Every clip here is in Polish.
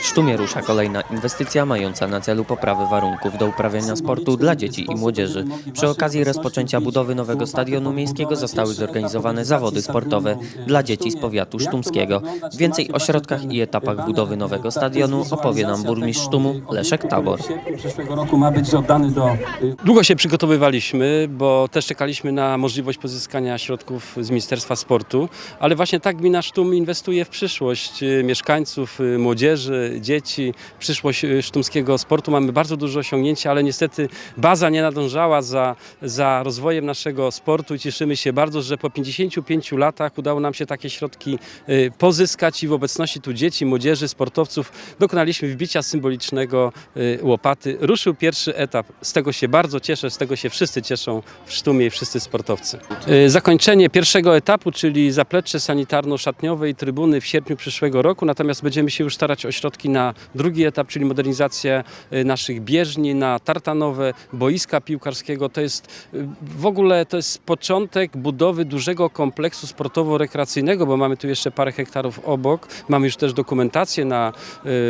W Sztumie rusza kolejna inwestycja mająca na celu poprawę warunków do uprawiania sportu dla dzieci i młodzieży. Przy okazji rozpoczęcia budowy nowego stadionu miejskiego zostały zorganizowane zawody sportowe dla dzieci z powiatu sztumskiego. Więcej o środkach i etapach budowy nowego stadionu opowie nam burmistrz Sztumu Leszek Tabor. W sierpniu przyszłego roku ma być oddany do y, Długo się przygotowywaliśmy, bo też czekaliśmy na możliwość pozyskania środków z Ministerstwa Sportu, ale właśnie tak gmina Sztum inwestuje w przyszłość y, mieszkańców, y, młodzieży, dzieci, przyszłość y, sztumskiego sportu. Mamy bardzo duże osiągnięcia, ale niestety baza nie nadążała za, za rozwojem naszego sportu i cieszymy się bardzo, że po 55 latach udało nam się takie środki y, pozyskać i w obecności tu dzieci, młodzieży, sportowców dokonaliśmy wbicia symbolicznego y, łopaty. Ruszył pierwszy etap. Z tego się bardzo cieszę, z tego się wszyscy cieszą w Sztumie i wszyscy sportowcy. Zakończenie pierwszego etapu, czyli zaplecze sanitarno-szatniowe i trybuny w sierpniu przyszłego roku, natomiast będziemy się już starać o środki na drugi etap, czyli modernizację y, naszych bieżni, na tartanowe, boiska piłkarskiego. To jest y, w ogóle to jest początek budowy dużego kompleksu sportowo-rekreacyjnego, bo mamy tu jeszcze parę hektarów obok. Mamy już też dokumentację na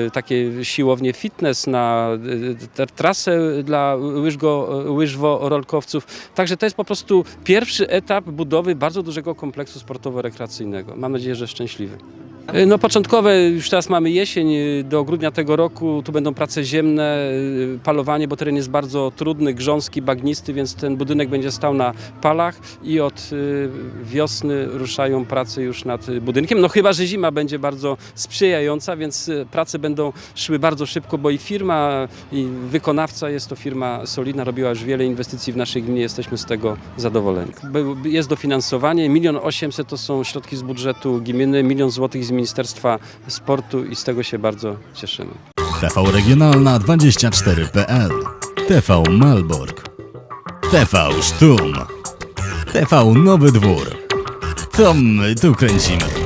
y, takie siłownie fitness, na trasę dla łyżwo-rolkowców. Także to jest po prostu pierwszy etap budowy bardzo dużego kompleksu sportowo-rekreacyjnego. Mam nadzieję, że szczęśliwy. Y, No początkowe, już teraz mamy jesień, y, do grudnia tego roku, tu będą prace ziemne, y, palowanie, bo teren jest bardzo trudny, grząski, bagnisty, więc ten budynek będzie stał na palach i od wiosny ruszają prace już nad budynkiem. No chyba, że zima będzie bardzo sprzyjająca, więc prace będą szły bardzo szybko, bo i firma, i wykonawca jest to firma solidna, robiła już wiele inwestycji w naszej gminie, jesteśmy z tego zadowoleni. Jest dofinansowanie, milion osiemset to są środki z budżetu gminy, milion złotych z Ministerstwa Sportu i z tego się bardzo cieszymy. TV Regionalna 24.pl TV Malbork. TV Sztum. TV Nowy Dwór. To my tu kręcimy